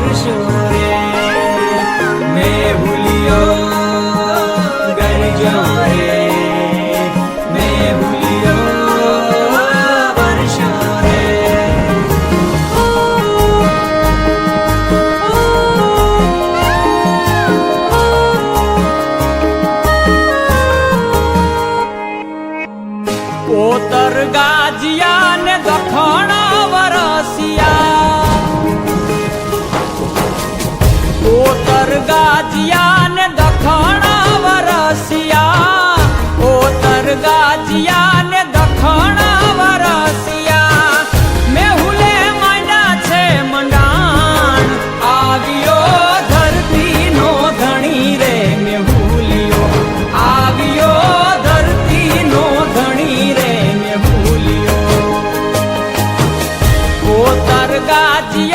গান শুনে। মে ভুলিও গাজিয়ান দখনা ગાજિયા ને દખણા વરસિયા કોતર ગાજિયા ને દખણા વરસિયા. મેહુલે માંડા છે મંડાણ, આવ્યો ધરતીનો ધણી રે મેહુલિયો. આવ્યો ધરતીનો ધણી રે મેહુલિયો. કોતર ગાજિયા